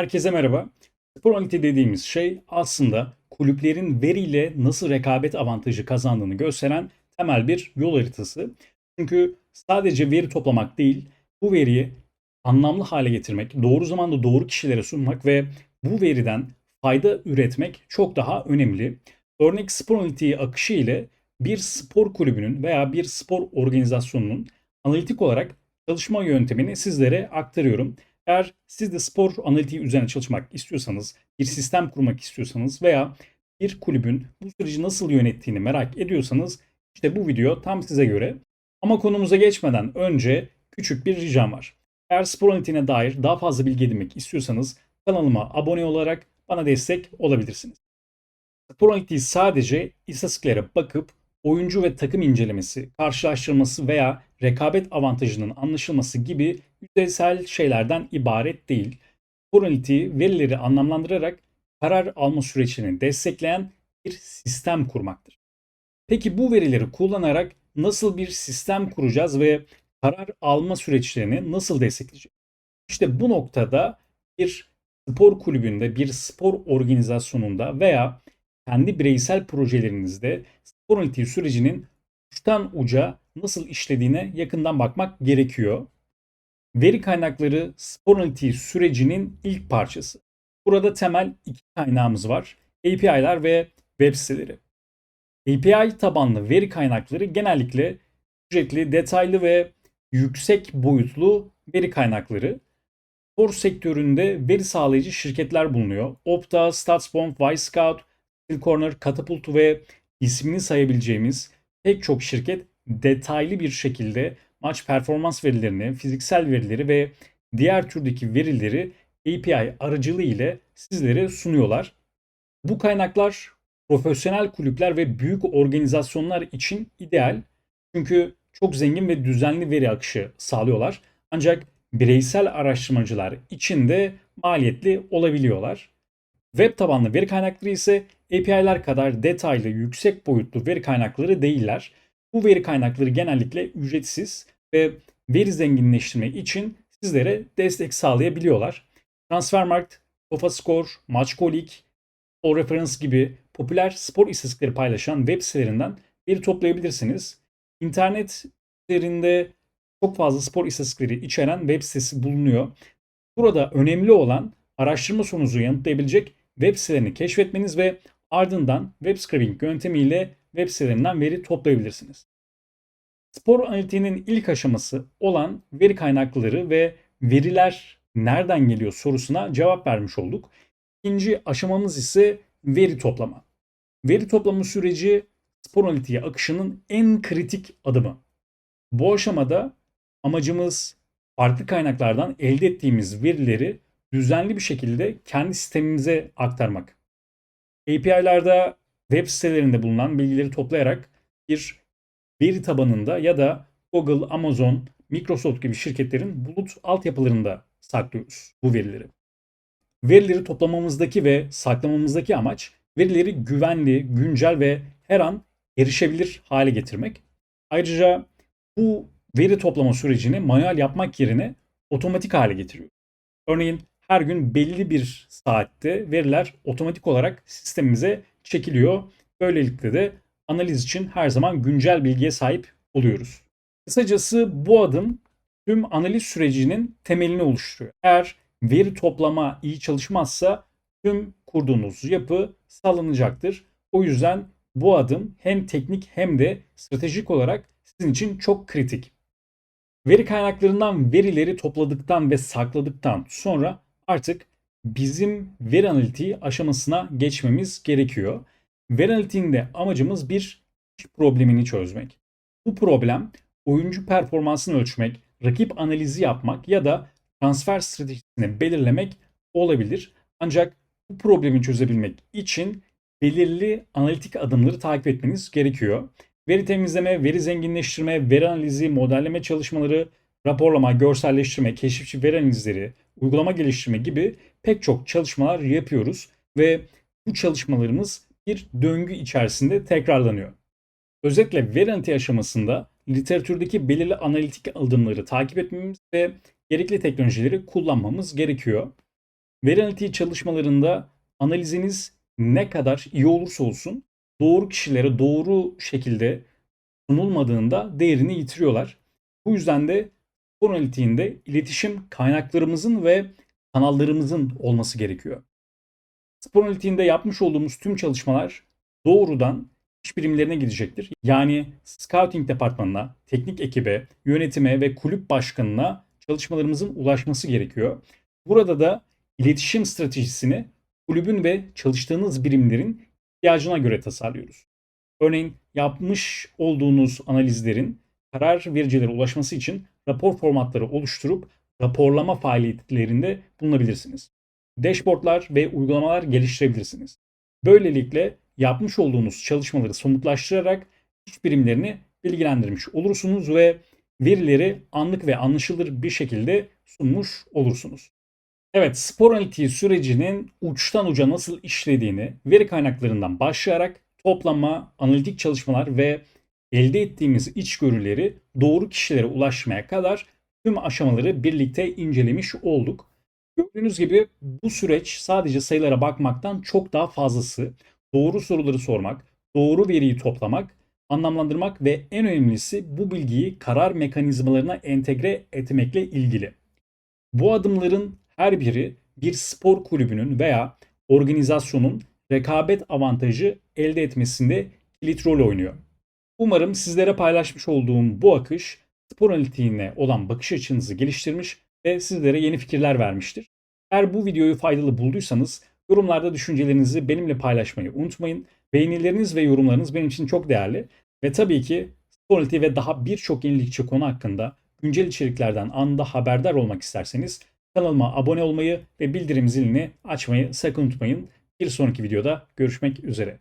Herkese merhaba. Spor analitik dediğimiz şey aslında kulüplerin veriyle nasıl rekabet avantajı kazandığını gösteren temel bir yol haritası. Çünkü sadece veri toplamak değil, bu veriyi anlamlı hale getirmek, doğru zamanda doğru kişilere sunmak ve bu veriden fayda üretmek çok daha önemli. Örnek spor analitiği akışı ile bir spor kulübünün veya bir spor organizasyonunun analitik olarak çalışma yöntemini sizlere aktarıyorum. Eğer siz de spor analitiği üzerine çalışmak istiyorsanız, bir sistem kurmak istiyorsanız veya bir kulübün bu süreci nasıl yönettiğini merak ediyorsanız işte bu video tam size göre. Ama konumuza geçmeden önce küçük bir ricam var. Eğer spor analitiğine dair daha fazla bilgi edinmek istiyorsanız kanalıma abone olarak bana destek olabilirsiniz. Spor analitiği sadece istatistiklere bakıp oyuncu ve takım incelemesi, karşılaştırması veya rekabet avantajının anlaşılması gibi yüzeysel şeylerden ibaret değil. Analitiği verileri anlamlandırarak karar alma süreçlerini destekleyen bir sistem kurmaktır. Peki bu verileri kullanarak nasıl bir sistem kuracağız ve karar alma süreçlerini nasıl destekleyeceğiz? İşte bu noktada bir spor kulübünde, bir spor organizasyonunda veya kendi bireysel projelerinizde spor sürecinin uçtan uca nasıl işlediğine yakından bakmak gerekiyor. Veri kaynakları spor analitiği sürecinin ilk parçası. Burada temel iki kaynağımız var. API'ler ve web siteleri. API tabanlı veri kaynakları genellikle ücretli, detaylı ve yüksek boyutlu veri kaynakları. Spor sektöründe veri sağlayıcı şirketler bulunuyor. Opta, StatsBomb, Wisecout, Corner, Catapult ve ismini sayabileceğimiz pek çok şirket detaylı bir şekilde maç performans verilerini, fiziksel verileri ve diğer türdeki verileri API aracılığı ile sizlere sunuyorlar. Bu kaynaklar profesyonel kulüpler ve büyük organizasyonlar için ideal. Çünkü çok zengin ve düzenli veri akışı sağlıyorlar. Ancak bireysel araştırmacılar için de maliyetli olabiliyorlar. Web tabanlı veri kaynakları ise API'ler kadar detaylı, yüksek boyutlu veri kaynakları değiller. Bu veri kaynakları genellikle ücretsiz ve veri zenginleştirme için sizlere destek sağlayabiliyorlar. Transfermarkt, SofaScore, MatchColik, All Reference gibi popüler spor istatistikleri paylaşan web sitelerinden veri toplayabilirsiniz. İnternet üzerinde çok fazla spor istatistikleri içeren web sitesi bulunuyor. Burada önemli olan araştırma sonucu yanıtlayabilecek web sitelerini keşfetmeniz ve ardından web scraping yöntemiyle web sitelerinden veri toplayabilirsiniz. Spor analitiğinin ilk aşaması olan veri kaynakları ve veriler nereden geliyor sorusuna cevap vermiş olduk. İkinci aşamamız ise veri toplama. Veri toplama süreci spor analitiği akışının en kritik adımı. Bu aşamada amacımız farklı kaynaklardan elde ettiğimiz verileri düzenli bir şekilde kendi sistemimize aktarmak. API'larda web sitelerinde bulunan bilgileri toplayarak bir veri tabanında ya da Google, Amazon, Microsoft gibi şirketlerin bulut altyapılarında saklıyoruz bu verileri. Verileri toplamamızdaki ve saklamamızdaki amaç verileri güvenli, güncel ve her an erişebilir hale getirmek. Ayrıca bu veri toplama sürecini manuel yapmak yerine otomatik hale getiriyor. Örneğin her gün belli bir saatte veriler otomatik olarak sistemimize çekiliyor. Böylelikle de analiz için her zaman güncel bilgiye sahip oluyoruz. Kısacası bu adım tüm analiz sürecinin temelini oluşturuyor. Eğer veri toplama iyi çalışmazsa tüm kurduğunuz yapı sallanacaktır. O yüzden bu adım hem teknik hem de stratejik olarak sizin için çok kritik. Veri kaynaklarından verileri topladıktan ve sakladıktan sonra artık bizim veri analitiği aşamasına geçmemiz gerekiyor. Veri analitiğinde amacımız bir problemini çözmek. Bu problem oyuncu performansını ölçmek, rakip analizi yapmak ya da transfer stratejisini belirlemek olabilir. Ancak bu problemi çözebilmek için belirli analitik adımları takip etmeniz gerekiyor. Veri temizleme, veri zenginleştirme, veri analizi, modelleme çalışmaları, raporlama, görselleştirme, keşifçi veri analizleri, uygulama geliştirme gibi pek çok çalışmalar yapıyoruz ve bu çalışmalarımız bir döngü içerisinde tekrarlanıyor. Özellikle veri aşamasında literatürdeki belirli analitik adımları takip etmemiz ve gerekli teknolojileri kullanmamız gerekiyor. Veri analitiği çalışmalarında analiziniz ne kadar iyi olursa olsun doğru kişilere doğru şekilde sunulmadığında değerini yitiriyorlar. Bu yüzden de spor analitiğinde iletişim kaynaklarımızın ve kanallarımızın olması gerekiyor. Spor analitiğinde yapmış olduğumuz tüm çalışmalar doğrudan iş birimlerine gidecektir. Yani scouting departmanına, teknik ekibe, yönetime ve kulüp başkanına çalışmalarımızın ulaşması gerekiyor. Burada da iletişim stratejisini kulübün ve çalıştığınız birimlerin ihtiyacına göre tasarlıyoruz. Örneğin yapmış olduğunuz analizlerin karar vericilere ulaşması için rapor formatları oluşturup raporlama faaliyetlerinde bulunabilirsiniz. Dashboardlar ve uygulamalar geliştirebilirsiniz. Böylelikle yapmış olduğunuz çalışmaları somutlaştırarak iş birimlerini bilgilendirmiş olursunuz ve verileri anlık ve anlaşılır bir şekilde sunmuş olursunuz. Evet, spor analitiği sürecinin uçtan uca nasıl işlediğini veri kaynaklarından başlayarak toplama, analitik çalışmalar ve elde ettiğimiz içgörüleri doğru kişilere ulaşmaya kadar tüm aşamaları birlikte incelemiş olduk. Gördüğünüz gibi bu süreç sadece sayılara bakmaktan çok daha fazlası. Doğru soruları sormak, doğru veriyi toplamak, anlamlandırmak ve en önemlisi bu bilgiyi karar mekanizmalarına entegre etmekle ilgili. Bu adımların her biri bir spor kulübünün veya organizasyonun rekabet avantajı elde etmesinde kilit rol oynuyor. Umarım sizlere paylaşmış olduğum bu akış spor analitiğine olan bakış açınızı geliştirmiş ve sizlere yeni fikirler vermiştir. Eğer bu videoyu faydalı bulduysanız yorumlarda düşüncelerinizi benimle paylaşmayı unutmayın. Beğenileriniz ve yorumlarınız benim için çok değerli. Ve tabii ki spor analitiği ve daha birçok yenilikçi konu hakkında güncel içeriklerden anında haberdar olmak isterseniz kanalıma abone olmayı ve bildirim zilini açmayı sakın unutmayın. Bir sonraki videoda görüşmek üzere.